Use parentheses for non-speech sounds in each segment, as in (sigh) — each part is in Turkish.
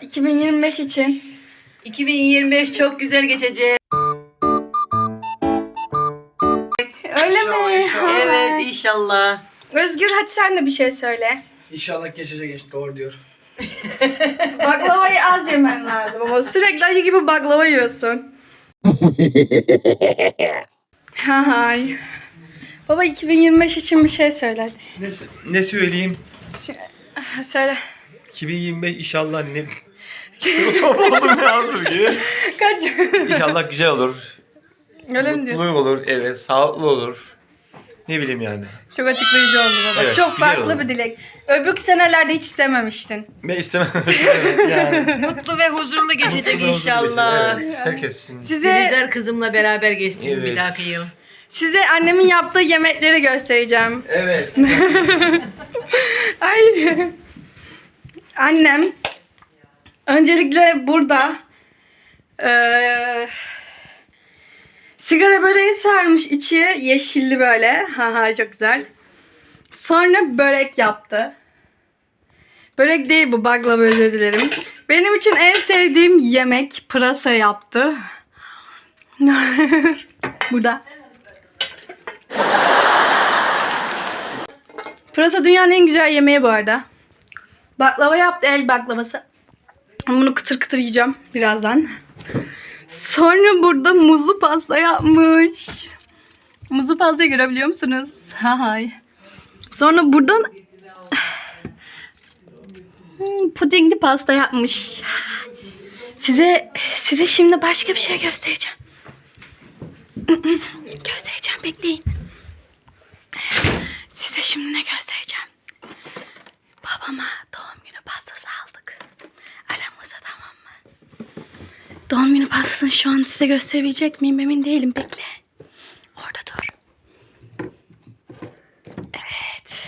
2025 için. 2025 çok güzel geçecek. Öyle mi? Evet Ay. inşallah. Özgür hadi sen de bir şey söyle. İnşallah geçecek geç doğru diyor. (laughs) Baklavayı az yemen lazım ama sürekli ayı gibi baklava yiyorsun. (laughs) Hay. Baba 2025 için bir şey söyle. Ne, ne söyleyeyim? Söyle. 2025 inşallah ne... (laughs) Top oldum ya Turgi. Kaç? İnşallah güzel olur. Öyle mi diyorsun? Mutlu olur, evet, sağlıklı olur. Ne bileyim yani. Çok açıklayıcı oldu baba. Evet, Çok güzel farklı oldu. bir dilek. Öbür senelerde hiç istememiştin. Ben istemem. (laughs) yani. Mutlu ve huzurlu geçecek inşallah. Evet, herkes şimdi. Size Filizler kızımla beraber geçsin bir Evet. dahaki yıl. size annemin yaptığı yemekleri göstereceğim. Evet. (laughs) Ay. Annem öncelikle burada eee, sigara böreği sarmış içi yeşilli böyle. Ha ha çok güzel. Sonra börek yaptı. Börek değil bu baklava özür dilerim. Benim için en sevdiğim yemek pırasa yaptı. (laughs) burada. Pırasa dünyanın en güzel yemeği bu arada. Baklava yaptı el baklavası. Bunu kıtır kıtır yiyeceğim birazdan. Sonra burada muzlu pasta yapmış. Muzlu pastayı görebiliyor musunuz? Hay. Sonra buradan Hmm, pudingli pasta yapmış. Size size şimdi başka bir şey göstereceğim. göstereceğim bekleyin. Size şimdi ne göstereceğim. Babama doğum günü pastası aldık. Aramızda tamam mı? Doğum günü pastasını şu an size gösterebilecek miyim emin değilim. Bekle. Orada dur. Evet.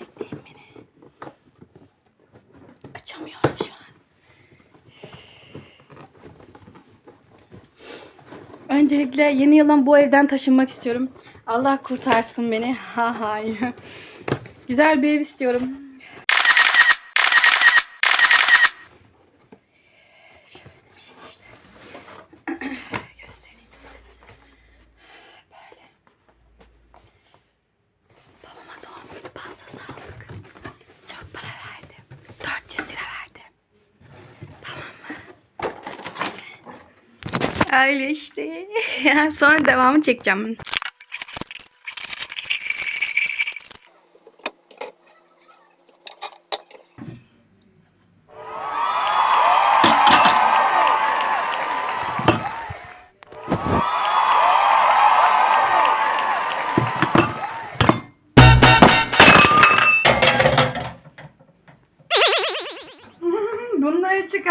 Bekleyin beni. Açamıyorum şu an. Öncelikle yeni yıldan bu evden taşınmak istiyorum. Allah kurtarsın beni. Ha hay. Güzel bir ev istiyorum. Şöyle bir şey. İşte. (laughs) Göstereyim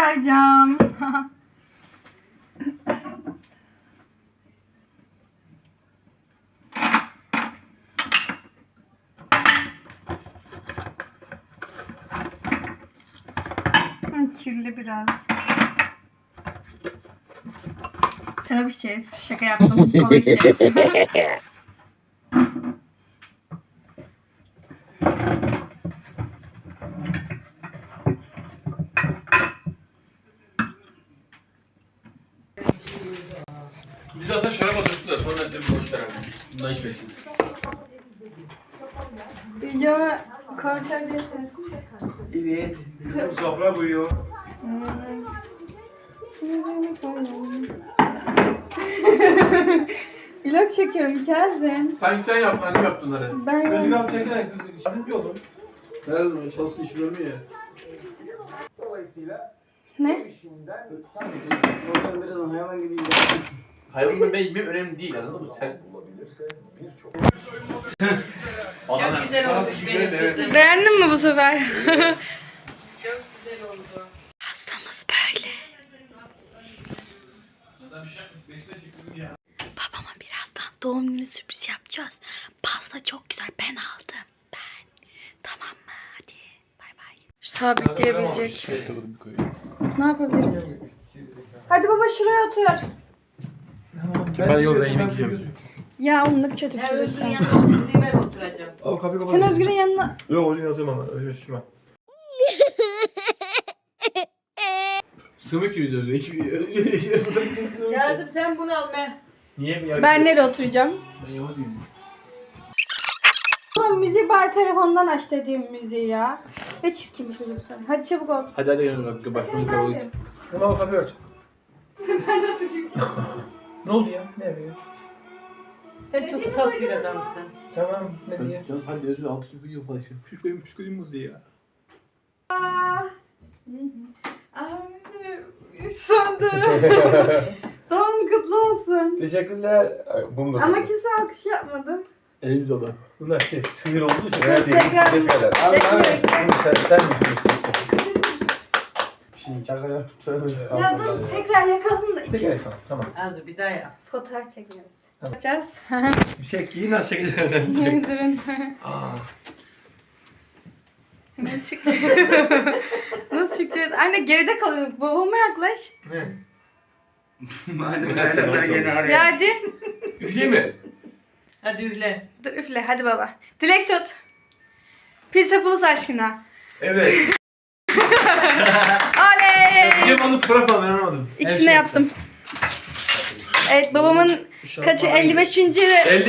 Hı, Kirli biraz. Bir şey şaka yaptım. Kola içeceğiz. (laughs) Biz aslında şarap atıyoruz da boş ver. Bundan içmesin. Konuşabilirsiniz. Evet. Bizim sofra buyuyor. (laughs) Vlog çekiyorum Kazım. Sanki sen yaptın, annem yaptı bunları. Ben Gözünü al çeksene kızım. Yardımcı olun. O çalıştığı iş görmüyor ya. Dolayısıyla ne? işinden Sen birazdan hayvan gibi Hayvan ben yemeğim önemli değil anladın mı? Sen Çok güzel olmuş benim kızım. Beğendin mi bu sefer? (laughs) Çok güzel oldu. Pastamız böyle. Babama birazdan doğum günü sürpriz yapacağız. Pasta çok güzel. Ben aldım. Ben. Tamam mı? Hadi. Bay bay. Sabitleyebilecek. Ne yapabiliriz? Hadi baba şuraya otur. Ben yolda yemek yiyeceğim. Ya ne kötü bir Ya şey Özgür'ün sen. yanında oturduğu ben oturacağım. Al kapıyı kapat. Sen Özgür'ün yanına... Yok yatıyorum ama. Özür dilerim. Sığmıyor ki yüzüyoruz. Hiçbir... Kazım sen bunu al be. Niye? Ya, Ben nereye oturacağım? Ben yavaş değilim. Ulan müziği bari telefondan aç dediğim müziği ya. Ne çirkin bir çocuksun. Hadi çabuk ol. Hadi hadi gel bak. Başımız kavga Hadi. Buna o kapıyı ört. (laughs) (laughs) ne oldu ya? Ne yapıyor? Sen çok saf bir adamsın. Tamam ne diye? Canım hadi özür altı süpür yok paylaşım. Şu benim psikolojim bozuyor ya. Sandı. (laughs) Doğum kutlu olsun. Teşekkürler. Ay, Bunu da Ama kimse alkış yapmadı. Elimiz oldu. Bunlar şey sinir olduğu için. Değil. tekrar- Teşekkür ederim. Bekliyorum. Bunu sen, sen mi istiyorsun? Ya dur tekrar yakalım da Tekrar iki yapalım. Tamam. Az bir daha yap. fotoğraf çekeceğiz. Tamam. Yapacağız. Bir şey giyin nasıl çekeceksin sen? Durun. Aa. Ne çıkıyor? (laughs) Nasıl çıkacağız? Anne geride kalıyorduk. Babama yaklaş. Ne? (laughs) Hadi ben gene Ya hadi. Üfleyeyim mi? Hadi üfle. Dur üfle hadi baba. Dilek tut. Pizza plus aşkına. Evet. (laughs) Biliyorum onu al ben anlamadım. İkisini de yaptım. Evet babamın kaçı 55. 50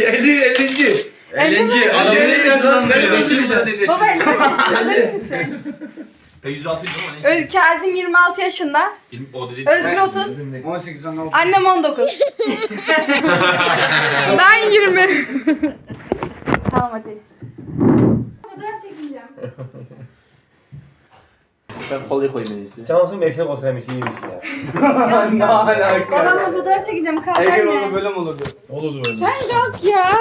50 50. 50 Adam ne bildireceksin? Baba 55 misin? Ben 106 'ydim ama neyse. Ö- Kazım 26 yaşında. Benim o dedi. Özgür 30. 18 16. Annem 19. ben 20. (laughs) tamam hadi. Fotoğraf çekeceğim. Ben kolayı koyayım en iyisi. Cansu'nun ekmek olsaymış iyiymiş ya. (laughs) ne alaka? Babamla fotoğraf çekeceğim. Kalk Erkek olsa anne. böyle mi olurdu? Olurdu öyle. Sen yok ya. (laughs)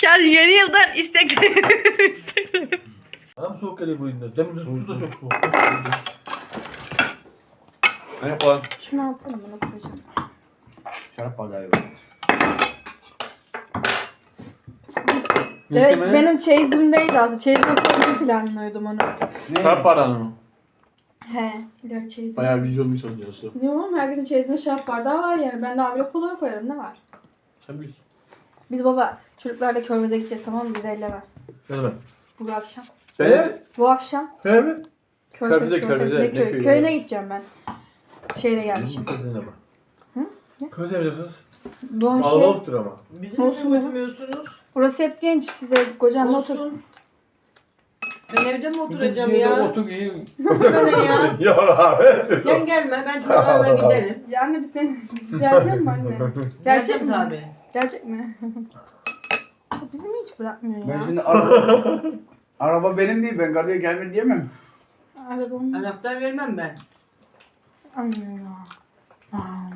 Kazım yeni yıldan istek. Bana mı soğuk geliyor bu yüzden? Demin de su da çok soğuk. Hani kolay. Şunu alsana bana koyacağım. Şarap bardağı yok. Evet benim çeyizimdeydi aslında. Çeyizime koymayı planlıyordum onu. Şarap bardağını mı? He. İleri çeyizim. Bayağı vizyon bir sonucu. Ne oğlum herkesin çeyizinde şarap bardağı var yani. Ben de abiyle kola koyarım ne var? Sen biliyorsun. Biz baba çocuklarla körmeze gideceğiz tamam mı? Bize elleme. Ne demek? Bu akşam. Ben Bu akşam. Öyle mi? Körfeze, Körfeze, Ne ne köy? köyü? Köyüne gideceğim ben. Şehre gelmişim. Közlerine bak. Hı? Ne? Köz emriyorsunuz. Doğan Pahalı şey. yoktur ama. Bizi Olsun mi ya. götürmüyorsunuz? Burası hep genç size kocanla otur. Olsun. Ben evde mi oturacağım ya? Otur giyin. Bana ya. (laughs) Ya abi. Sen gelme ben çocuklarla (laughs) giderim. Ya (laughs) anne biz senin gelecek mi anne? Gelecek mi? tabii. Gelecek mi? Bizi mi hiç bırakmıyor ya? Ben şimdi araba... araba benim değil. Ben gardiya gelme diyemem. Arabamın Anahtar vermem ben. anlıyor ya. Aa.